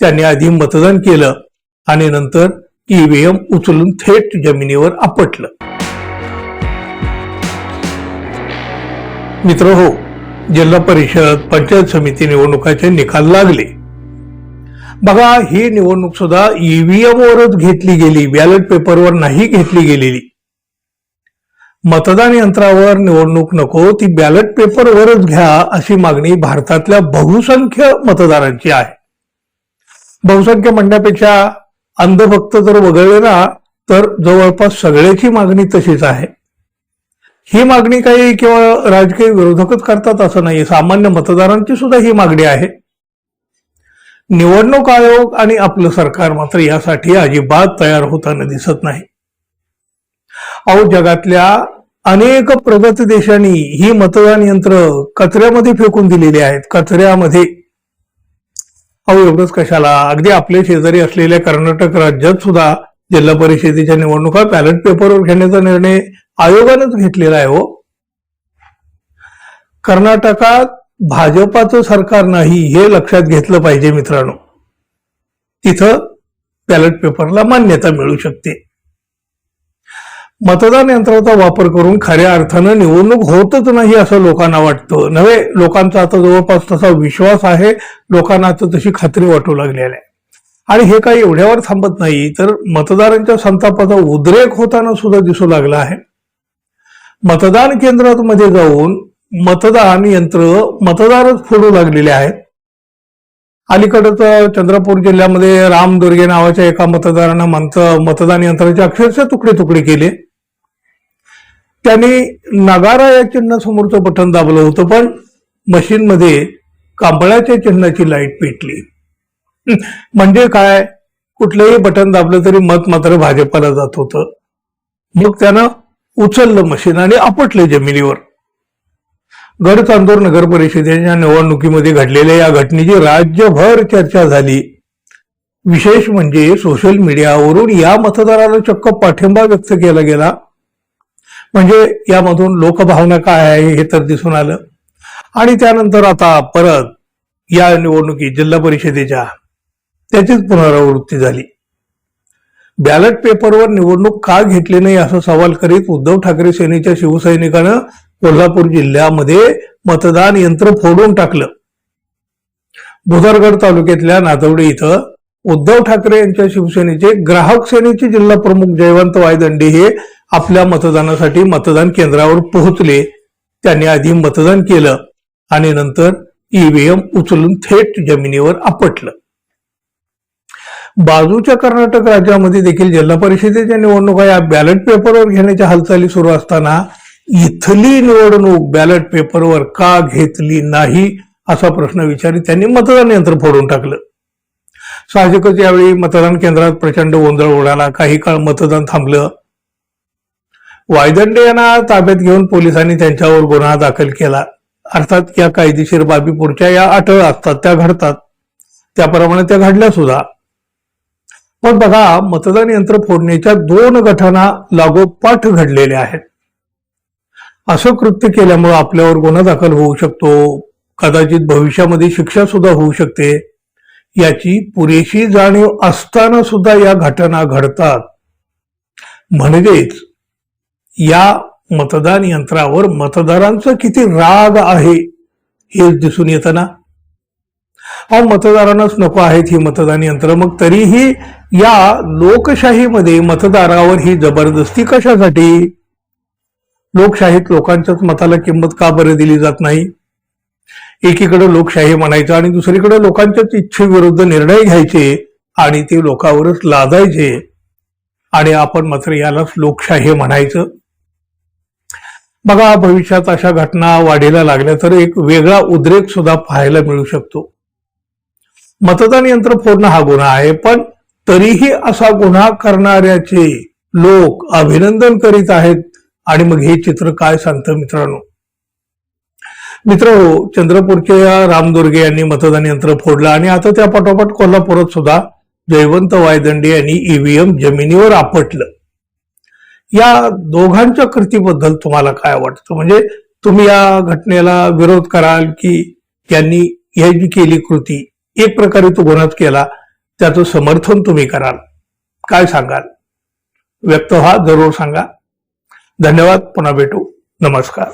त्यांनी आधी मतदान केलं आणि नंतर ईव्हीएम उचलून थेट जमिनीवर आपटलं. मित्र हो जिल्हा परिषद पंचायत समिती निवडणुकाचे निकाल लागले. बघा ही निवडणूक सुद्धा ईव्हीएम वरच घेतली गेली बॅलेट पेपरवर नाही घेतली गेलेली. मतदान यंत्रावर निवडणूक नको ती बॅलेट पेपरवरच घ्या अशी मागणी भारतातल्या बहुसंख्य मतदारांची आहे. बहुसंख्य म्हणण्यापेक्षा अंधभक्त जर वगळले ना तर जवळपास सगळ्याची मागणी तशीच आहे. ही मागणी काही केवळ राजकीय विरोधकच करतात असं नाही सामान्य मतदारांची सुद्धा ही मागणी आहे. निवडणूक आयोग आणि आपलं सरकार मात्र यासाठी अजिबात तयार होताना दिसत नाही. अहो जगातल्या अनेक प्रगत देशांनी ही मतदान यंत्र कचऱ्यामध्ये फेकून दिलेली आहेत. कचऱ्यामध्ये अहो एवढंच कशाला? अगदी आपले शेजारी असलेल्या कर्नाटक राज्यात सुद्धा जिल्हा परिषदेच्या निवडणुका बॅलेट पेपरवर घेण्याचा निर्णय आयोगानंच घेतलेला आहे हो. कर्नाटकात भाजपाचं सरकार नाही हे लक्षात घेतलं पाहिजे मित्रांनो. तिथं बॅलेट पेपरला मान्यता मिळू शकते. मतदान यंत्राचा वापर करून खऱ्या अर्थानं निवडणूक होतच नाही असं लोकांना वाटतं. नव्हे लोकांचा आता जवळपास तसा विश्वास आहे. लोकांना आता तशी खात्री वाटू लागलेली आहे. आणि हे काही एवढ्यावर थांबत नाही तर मतदारांच्या संतापाचा उद्रेक होताना सुद्धा दिसू लागला आहे. मतदान केंद्रात मध्ये जाऊन मतदान यंत्र मतदारच फोडू लागलेले आहेत. अलीकडच चंद्रपूर जिल्ह्यामध्ये राम दुर्गे नावाच्या एका मतदारानं मंत मतदान यंत्राचे अक्षरशः तुकडे तुकडे केले. त्यांनी नगारा या चिन्हासमोरचं बटन दाबलं होतं पण मशीनमध्ये कांबळाच्या चिन्हाची लाइट पेटली. म्हणजे काय? कुठलंही बटन दाबलं तरी मत मात्र भाजपाला जात होतं. मग त्यानं उचललं मशीन आणि आपटलं जमिनीवर. गडचांदूर नगर परिषदेच्या निवडणुकीमध्ये घडलेल्या या घटनेची राज्यभर चर्चा झाली. विशेष म्हणजे सोशल मीडियावरून या मतदाराला चक्क पाठिंबा व्यक्त केला गेला. म्हणजे यामधून लोकभावना काय आहे हे तर दिसून आलं. आणि त्यानंतर आता परत या निवडणुकीत जिल्हा परिषदेच्या त्याचीच पुनरावृत्ती झाली. बॅलेट पेपरवर निवडणूक का घेतली नाही असा सवाल करीत उद्धव ठाकरे सेनेच्या शिवसैनिकानं कोल्हापूर जिल्ह्यामध्ये मतदान यंत्र फोडून टाकलं. भुदरगड तालुक्यातल्या नातवडे इथं उद्धव ठाकरे यांच्या शिवसेनेचे ग्राहक सेनेचे जिल्हा प्रमुख जयवंत वायदंडे हे आपल्या मतदानासाठी मतदान केंद्रावर पोहोचले. त्यांनी आधी मतदान केलं आणि नंतर ईव्हीएम उचलून थेट जमिनीवर आपटलं. बाजूच्या कर्नाटक राज्यामध्ये देखील जिल्हा परिषदेच्या निवडणुका या बॅलेट पेपरवर घेण्याच्या हालचाली सुरू असताना इथली निवडणूक बॅलेट पेपरवर का घेतली नाही असा प्रश्न विचारित त्यांनी मतदान यंत्र फोडून टाकलं. साहजिकच यावेळी मतदान केंद्रात प्रचंड गोंधळ उडाला. काही काळ मतदान थांबलं. वायदंडे यांना ताब्यात घेऊन पोलिसांनी त्यांच्यावर गुन्हा दाखल केला. अर्थात या कायदेशीर बाबी पुढच्या या अटळ असतात त्या घडतात. त्याप्रमाणे त्या घडल्या सुद्धा. पण बघा मतदान यंत्र फोडण्याच्या दोन घटना लागोपाठ घडलेल्या आहेत. असं कृत्य केल्यामुळे आपल्यावर गुन्हा दाखल होऊ शकतो. कदाचित भविष्यामध्ये शिक्षा सुद्धा होऊ शकते. याची पुरेशी जाणीव असताना सुद्धा या घटना घडतात. म्हणजेच या मतदान यंत्रावर मतदारांचा किती राग आहे हेच दिसून येतं ना अहो मतदारांनाच नको आहेत ही मतदान यंत्र. मग तरीही या लोकशाहीमध्ये मतदारावर ही जबरदस्ती कशासाठी? लोकशाहीत लोकांच्याच मताला किंमत का बरं दिली जात नाही? एकीकडे लोकशाही म्हणायचं आणि दुसरीकडे लोकांच्याच इच्छेविरुद्ध निर्णय घ्यायचे आणि ते लोकांवरच लादायचे. आणि आपण मात्र यालाच लोकशाही म्हणायचं. बघा भविष्यात अशा घटना वाढीला लागल्या तर एक वेगळा उद्रेक सुद्धा पाहायला मिळू शकतो. मतदान यंत्र फोडणं हा गुन्हा आहे पण तरीही असा गुन्हा करणाऱ्याचे लोक अभिनंदन करीत आहेत. आणि मग हे चित्र काय सांगतं मित्रांनो? मित्र चंद्रपूरच्या रामदुर्गे यांनी मतदान यंत्र फोडलं आणि आता त्या पाठोपाठ कोल्हापुरात सुद्धा जयवंत वायदंडे यांनी ईव्हीएम जमिनीवर आपटलं. या दोघांच्या कृतीबद्दल तुम्हाला काय वाटतं? म्हणजे तुम्ही या घटनेला विरोध कराल की यांनी ही जी केली कृती एक प्रकारे तो गुन्हाच केला त्याचं समर्थन तुम्ही कराल. काय सांगाल? व्यक्त व्हा जरूर सांगा. धन्यवाद पुन्हा भेटू. नमस्कार.